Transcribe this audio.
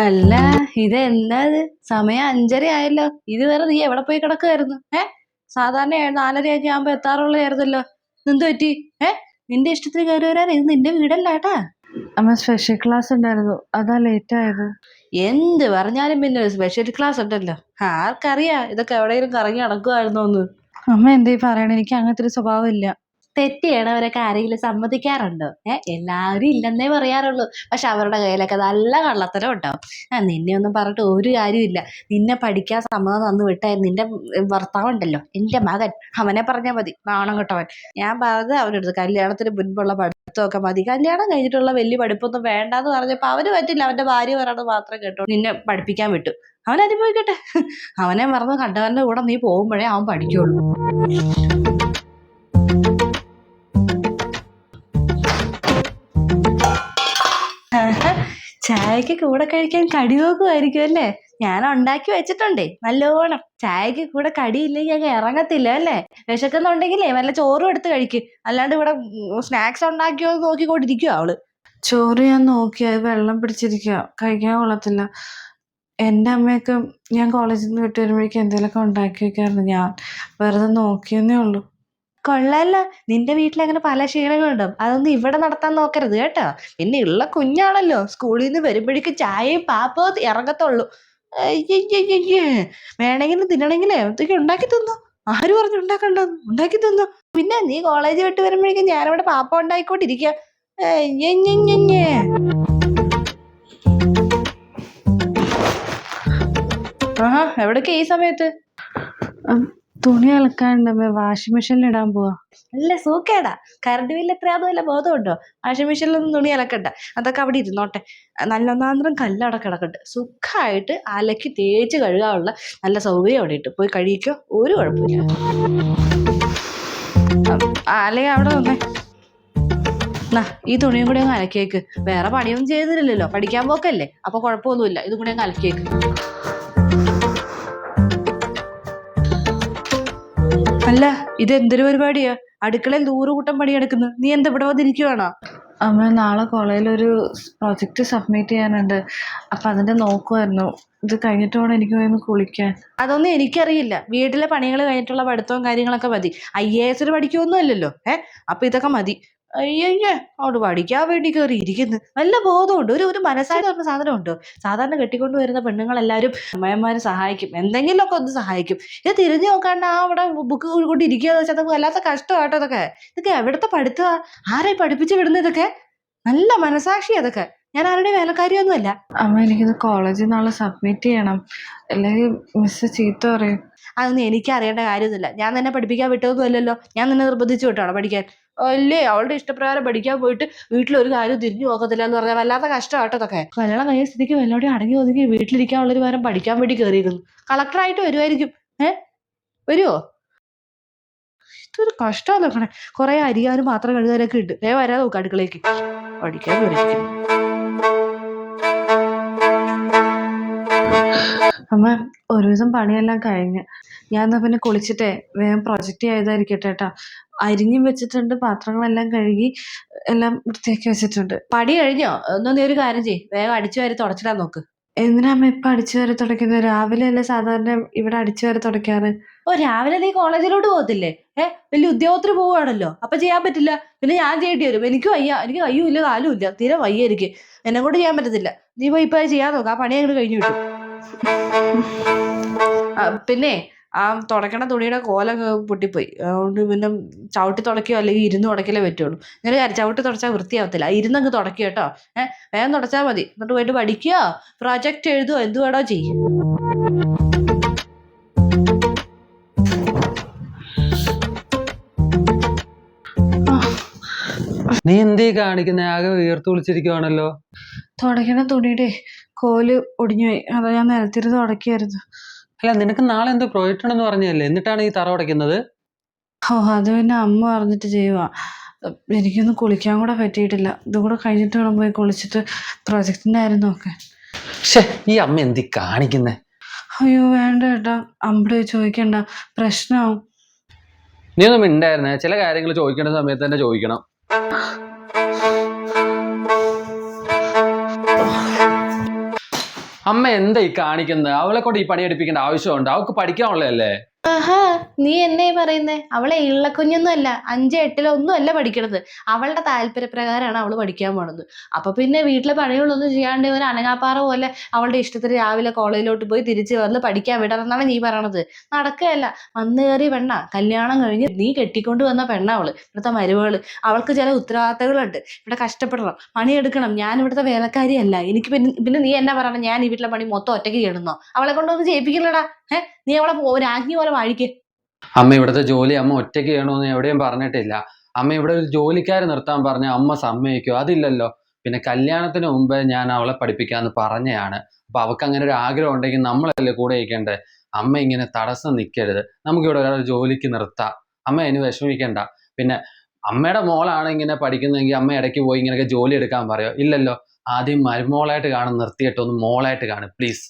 അല്ല ഇത് സമയം അഞ്ചര ആയല്ലോ. ഇതുവരെ നീ എവിടെ പോയി കിടക്കുമായിരുന്നു ഏ? സാധാരണ നാലരയൊക്കെ ആകുമ്പോ എത്താറുള്ളതായിരുന്നല്ലോ എന്ത് പറ്റി? ഏ? നിന്റെ ഇഷ്ടത്തിന് കയറി വരാൻ ഇത് നിന്റെ വീടല്ല കേട്ടാ അമ്മ സ്പെഷ്യൽ ക്ലാസ് ഉണ്ടായിരുന്നു. അതാ ലേറ്റ് ആയത്. എന്ത് പറഞ്ഞാലും പിന്നെ സ്പെഷ്യൽ ക്ലാസ് ഉണ്ടല്ലോ. ആർക്കറിയാ ഇതൊക്കെ എവിടെയെങ്കിലും കറങ്ങി നടക്കുമായിരുന്നോന്ന് അമ്മ എന്തേ പറയണേ? എനിക്ക് അങ്ങനത്തെ ഒരു സ്വഭാവം ഇല്ല. തെറ്റ് ചെയ്യണവരൊക്കെ ആരെങ്കിലും സമ്മതിക്കാറുണ്ടോ? ഏഹ് എല്ലാവരും ഇല്ലെന്നേ പറയാറുള്ളൂ. പക്ഷെ അവരുടെ കയ്യിലൊക്കെ നല്ല കള്ളത്തരം ഉണ്ടാവും ആ നിന്നെ ഒന്നും പറഞ്ഞിട്ട് ഒരു കാര്യമില്ല നിന്നെ പഠിക്കാൻ സമ്മതം തന്നു വിട്ട നിന്റെ ഭർത്താവ് ഉണ്ടല്ലോ എന്റെ മകൻ. അവനെ പറഞ്ഞാൽ മതി. നാണം കെട്ടവൻ. ഞാൻ പറഞ്ഞത് അവനടുത്ത് കല്യാണത്തിന് മുൻപുള്ള പഠിത്തമൊക്കെ മതി. കല്യാണം കഴിഞ്ഞിട്ടുള്ള വലിയ പഠിപ്പൊന്നും വേണ്ടാന്ന് പറഞ്ഞപ്പോ അവന് പറ്റില്ല. അവന്റെ ഭാര്യ പറയണത് മാത്രം കേട്ടോ നിന്നെ പഠിപ്പിക്കാൻ വിട്ടു. അവൻ അനുഭവിക്കട്ടെ അവനെ മറന്ന് കണ്ടവന്റെ കൂടെ നീ പോകുമ്പോഴേ അവൻ പഠിക്കുള്ളൂ. ചായക്ക് കൂടെ കഴിക്കാൻ കടി നോക്കുമായിരിക്കും അല്ലേ? ഞാൻ ഉണ്ടാക്കി വെച്ചിട്ടുണ്ടേ നല്ലോണം. ചായക്ക് കൂടെ കടിയില്ലെങ്കിൽ അങ്ങ് ഇറങ്ങത്തില്ല അല്ലേ? വിശക്കുന്നുണ്ടെങ്കിലേ വല്ല ചോറും എടുത്ത് കഴിക്ക്. അല്ലാണ്ട് ഇവിടെ സ്നാക്സ് ഉണ്ടാക്കിയോ എന്ന് നോക്കിക്കൊണ്ടിരിക്കുവോ അവൾ. ചോറ് ഞാൻ നോക്കി അത് വെള്ളം പിടിച്ചിരിക്കുക കഴിക്കാൻ കൊള്ളത്തില്ല. എന്റെ അമ്മയൊക്കെ ഞാൻ കോളേജിൽ നിന്ന് വിട്ട് വരുമ്പോഴേക്കും എന്തെങ്കിലുമൊക്കെ ഉണ്ടാക്കി വെക്കാറുണ്ട്. ഞാൻ വെറുതെ നോക്കിയെന്നേ ഉള്ളൂ. കൊള്ളാലോ. നിന്റെ വീട്ടിൽ അങ്ങനെ പല ക്ഷീണങ്ങളുണ്ടാവും. അതൊന്നും ഇവിടെ നടത്താൻ നോക്കരുത് കേട്ടോ. പിന്നെ ഉള്ള കുഞ്ഞാണല്ലോ. സ്കൂളിൽ നിന്ന് വരുമ്പോഴേക്കും ചായയും പാപ്പവും ഇറങ്ങത്തുള്ളൂ. അയ്യയ്യയ്യേ. വേണമെങ്കിലും തിന്നണമെങ്കിലേ എന്തൊക്കെ ഉണ്ടാക്കി തിന്നു. ആര് പറഞ്ഞു ഉണ്ടാക്കണ്ടെന്ന് ഉണ്ടാക്കി തിന്നു. പിന്നെ നീ കോളേജ് വിട്ട് വരുമ്പോഴേക്കും ഞാനിവിടെ പാപ്പ ഉണ്ടായിക്കൊണ്ടിരിക്കുക അയ്യയ്യയ്യേ. ആഹാ എവിടൊക്കെ ഈ സമയത്ത്? തുണി അലക്കാനുണ്ടമ്മേ. വാഷിംഗ് മെഷീനിൽ ഇടാൻ പോവാ. അല്ല സൂക്കേടാ. കറണ്ട് ബില്ല് എത്രയാന്ന് വല്ല ബോധമുണ്ടോ? വാഷിംഗ് മെഷീനിലൊന്നും തുണി അലക്കണ്ട. അതൊക്കെ അവിടെ ഇരുന്നോട്ടെ. നല്ല ഒന്നാന്തരം കല്ലട കിടക്കട്ടെ സുഖമായിട്ട് അലക്കി തേച്ച് കഴുകാനുള്ള നല്ല സൗകര്യം അവിടെ ഇട്ട് പോയി കഴിക്കോ ഒരു കുഴപ്പമില്ല. അലയ അവിടെ വന്നേ നാ ഈ തുണിയും കൂടി അങ്ങ് അലക്കിയേക്ക്. വേറെ പണിയൊന്നും ചെയ്തില്ലല്ലോ. പഠിക്കാൻ പോക്കല്ലേ? അപ്പൊ കുഴപ്പമൊന്നുമില്ല. ഇതും കൂടി അങ്ങ് അലക്കിയേക്ക്. അല്ല ഇത് എന്തൊരു പരിപാടിയാ അടുക്കളയിൽ നൂറുകൂട്ടം പണിയെടുക്കുന്നു നീ എന്താ ഇവിടെ വന്നിരിക്കുവാണോ? അമ്മ നാളെ കോളേജിൽ ഒരു പ്രോജക്റ്റ് സബ്മിറ്റ് ചെയ്യാനുണ്ട്. അപ്പം അതിന്റെ നോക്കുമായിരുന്നു ഇത് കഴിഞ്ഞിട്ട് വേണം എനിക്ക് പോയി ഒന്ന് കുളിക്കാൻ. അതൊന്നും എനിക്കറിയില്ല. വീട്ടിലെ പണികൾ കഴിഞ്ഞിട്ടുള്ള പഠിത്തവും കാര്യങ്ങളൊക്കെ മതി. ഐ എ എസിന് പഠിക്കുമൊന്നും അല്ലല്ലോ ഏ? അപ്പൊ ഇതൊക്കെ മതി. അയ്യയ്യേ അവിടെ പഠിക്കാൻ വേണ്ടി കയറി ഇരിക്കുന്നു. നല്ല ബോധമുണ്ട്. ഒരു ഒരു മനസ്സായി പറഞ്ഞ സാധനം ഉണ്ട് സാധാരണ കെട്ടിക്കൊണ്ട് വരുന്ന പെണ്ണുങ്ങളെല്ലാവരും അമ്മയന്മാരെ സഹായിക്കും. എന്തെങ്കിലുമൊക്കെ ഒന്ന് സഹായിക്കും. ഇത് തിരിഞ്ഞു നോക്കാണ്ട് ആ അവിടെ ബുക്ക് കൊണ്ട് ഇരിക്കുക വെച്ചാൽ അതൊക്കെ വല്ലാത്ത കഷ്ടമാട്ടോ ഇതൊക്കെ. ഇതൊക്കെ എവിടുത്തെ പഠിത്തമാ? ആരായി പഠിപ്പിച്ച് വിടുന്നതൊക്കെ നല്ല മനസാക്ഷി അതൊക്കെ. ഞാൻ ആരുടെ വേലക്കാരിയൊന്നും അല്ല അമ്മ എനിക്കിത് കോളേജിൽ നാളെ സബ്മിറ്റ് ചെയ്യണം. അല്ലെങ്കിൽ മിസ് ചീത്ത പറയും. അതൊന്നും എനിക്ക് അറിയേണ്ട കാര്യമൊന്നുമില്ല. ഞാൻ തന്നെ പഠിപ്പിക്കാൻ വിട്ടതൊന്നും അല്ലല്ലോ. ഞാൻ നിന്നെ നിർബന്ധിച്ചു വിട്ടാണോ പഠിക്കാൻ? അല്ലേ അവളുടെ ഇഷ്ടപ്രകാരം പഠിക്കാൻ പോയിട്ട് വീട്ടിൽ ഒരു കാര്യം തിരിഞ്ഞു നോക്കത്തില്ല എന്ന് പറഞ്ഞാൽ വല്ലാത്ത കഷ്ടമാട്ടോ ഇതൊക്കെ. കല്യാണം കഴിഞ്ഞ സ്ഥിതിക്ക് വല്ലോടെ അടങ്ങി ഒതുങ്ങി വീട്ടിലിരിക്കാനുള്ളൊരു പകരം പഠിക്കാൻ വേണ്ടി കയറിയിരുന്നു കളക്ടറായിട്ട് വരുമായിരിക്കും ഏ? വരുമോ ഇതൊരു കഷ്ടമാണ് നോക്കണേ. കുറെ അരിയാനും പാത്രം കഴുകാനൊക്കെ ഉണ്ട്. വേ വരാതെ നോക്ക് അടുക്കളയ്ക്ക് പഠിക്കാൻ വരിക്കും അമ്മ ഒരു ദിവസം പണിയെല്ലാം കഴിഞ്ഞ്. ഞാൻ എന്നാ പിന്നെ കുളിച്ചിട്ടേ വേഗം പ്രൊജക്റ്റ് ചെയ്തായിരിക്കട്ടെ കേട്ടോ. അരിഞ്ഞും വെച്ചിട്ടുണ്ട് പാത്രങ്ങളെല്ലാം കഴുകി എല്ലാം വൃത്തിയാക്കി വെച്ചിട്ടുണ്ട്. പടി കഴിഞ്ഞോ? ഒന്നും നീ ഒരു കാര്യം ചെയ്യ്. വേഗം അടിച്ചു വാരി തുടച്ചിടാൻ നോക്ക്. എന്തിനാ അമ്മ ഇപ്പം അടിച്ചു വരെ തുടയ്ക്കുന്നത്? രാവിലെ അല്ലേ സാധാരണ ഇവിടെ അടിച്ചു വരെ തുടയ്ക്കാറ്? ഓ രാവിലെ നീ കോളേജിലോട്ട് പോകത്തില്ലേ? ഏ വലിയ ഉദ്യോഗത്തിന് പോവുകയാണല്ലോ. അപ്പൊ ചെയ്യാൻ പറ്റില്ല. പിന്നെ ഞാൻ ചെയ്യേണ്ടി വരും. എനിക്ക് വയ്യ. എനിക്ക് കയ്യും ഇല്ല കാലും ഇല്ല. തീരെ വയ്യ എനിക്ക്. എന്നെ കൊണ്ട് ചെയ്യാൻ പറ്റത്തില്ല. നീ പോയി ഇപ്പൊ ചെയ്യാൻ നോക്കാം. ആ പണി അങ്ങോട്ട് കഴിഞ്ഞു കിട്ടും പിന്നെ ആ തുടക്കണ തുണിയുടെ കോല പൊട്ടിപ്പോയി. അതുകൊണ്ട് പിന്നെ ചവിട്ടി തുടക്കുകയോ അല്ലെങ്കിൽ ഇരുന്ന് തുടക്കലേ പറ്റുള്ളൂ. ഇങ്ങനെ കാര്യം ചവിട്ടി തുടച്ചാൽ വൃത്തിയാവത്തില്ല. ഇരുന്നങ്ങ് തുടക്കുക കേട്ടോ. ഏഹ് വേഗം തുടച്ചാൽ മതി. എന്നിട്ട് പോയിട്ട് പഠിക്കുകയോ പ്രോജക്റ്റ് എഴുതുകയോ എന്ത് വേണോ ചെയ്യും. നീ എന്തീ കാണിക്കുന്ന? ആകെ ഉയർത്തു വിളിച്ചിരിക്കുവാണല്ലോ. തുടക്കണ തുണിയുടെ കോൽ ഒടിഞ്ഞു പോയി. അതാ ഞാൻ നിലത്തിരുന്ന് ഉടക്കിയായിരുന്നു അല്ല നിനക്ക് നാളെ എന്തോ പ്രോജക്റ്റ് ഉണ്ടെന്ന് പറഞ്ഞല്ലേ എന്നിട്ടാണ് ഈ തറ ഉടയ്ക്കുന്നത്? ഓ അത് പിന്നെ അമ്മ പറഞ്ഞിട്ട് ചെയ്യുവാ. എനിക്കൊന്നും കുളിക്കാൻ കൂടെ പറ്റിയിട്ടില്ല. ഇതും കൂടെ കഴിഞ്ഞിട്ട് വേണം പോയി കുളിച്ചിട്ട് പ്രൊജക്റ്റിന്റെ ആയിരുന്നു ഒക്കെ ഷേ ഈ അമ്മ എന്തി കാണിക്കുന്നേ? അയ്യോ വേണ്ട കേട്ടോ അമ്മയോട് പോയി ചോദിക്കണ്ട. പ്രശ്നമാവും നീ ഒന്നും മിണ്ടായിരുന്നേ? ചില കാര്യങ്ങൾ ചോദിക്കേണ്ട സമയത്ത് തന്നെ ചോദിക്കണം. അമ്മ എന്താ ഈ കാണിക്കുന്നത് അവളെ കൊണ്ട് ഈ പണി എടുപ്പിക്കേണ്ട ആവശ്യമുണ്ട്? അവൾക്ക് പഠിക്കാനുള്ളതല്ലേ? ആഹാ നീ എന്നെ പറയുന്നേ? അവളെ ഇള്ളക്കുഞ്ഞൊന്നും അല്ല അഞ്ച് എട്ടിലോ ഒന്നും അല്ല പഠിക്കണത്. അവളുടെ താല്പര്യപ്രകാരമാണ് അവൾ പഠിക്കാൻ പോണത്. അപ്പൊ പിന്നെ വീട്ടിലെ പണികളൊന്നും ചെയ്യാണ്ട് ഒരു അനങ്ങാപ്പാറ പോലെ അവളുടെ ഇഷ്ടത്തിന് രാവിലെ കോളേജിലോട്ട് പോയി തിരിച്ചു വന്ന് പഠിക്കാൻ വിടണമെന്നാണ് നീ പറയണത്. നടക്കുകയല്ല. വന്നു കയറി പെണ്ണ. കല്യാണം കഴിഞ്ഞ് നീ കെട്ടിക്കൊണ്ട് വന്ന പെണ്ണ അവൾ. ഇവിടുത്തെ മരുമകൾ. അവൾക്ക് ചില ഉത്തരവാദിത്തങ്ങളുണ്ട്. ഇവിടെ കഷ്ടപ്പെടണം. പണിയെടുക്കണം. ഞാൻ ഇവിടുത്തെ വേലക്കാരിയല്ല. എനിക്ക് പിന്നെ പിന്നെ നീ എന്നാ പറയണം? ഞാൻ ഈ വീട്ടിലെ പണി മൊത്തം ഒറ്റയ്ക്ക് ചെയ്യണമെന്നോ അവളെ കൊണ്ടൊന്നും ചെയ്യിപ്പിക്കില്ലടാ. ഏഹ് നീ അവളെ രാജ്ഞി പോലെ വാഴിക്ക്. അമ്മ ഇവിടുത്തെ ജോലി അമ്മ ഒറ്റയ്ക്ക് ചെയ്യണമെന്ന് എവിടെയും പറഞ്ഞിട്ടില്ല. അമ്മ ഇവിടെ ഒരു ജോലിക്കാരെ നിർത്താൻ പറഞ്ഞ അമ്മ സമ്മതിക്കോ. അതില്ലല്ലോ. പിന്നെ കല്യാണത്തിന് മുമ്പേ ഞാൻ അവളെ പഠിപ്പിക്കാന്ന് പറഞ്ഞയാണ്. അപ്പൊ അവൾക്ക് അങ്ങനെ ഒരു ആഗ്രഹം ഉണ്ടെങ്കിൽ നമ്മളല്ലേ കൂടെ ഇരിക്കണ്ടേ? അമ്മ ഇങ്ങനെ തടസ്സം നിൽക്കരുത് നമുക്കിവിടെ ഒരാൾ ജോലിക്ക് നിർത്താം. അമ്മ അതിന് വിഷമിക്കണ്ട. പിന്നെ അമ്മയുടെ മോളാണ് ഇങ്ങനെ പഠിക്കുന്നതെങ്കിൽ അമ്മ ഇടയ്ക്ക് പോയി ഇങ്ങനെയൊക്കെ ജോലി എടുക്കാൻ പറയോ? ഇല്ലല്ലോ. ആദ്യം മരുമോളായിട്ട് കാണും നിർത്തിയിട്ടൊന്ന് മോളായിട്ട് കാണും പ്ലീസ്.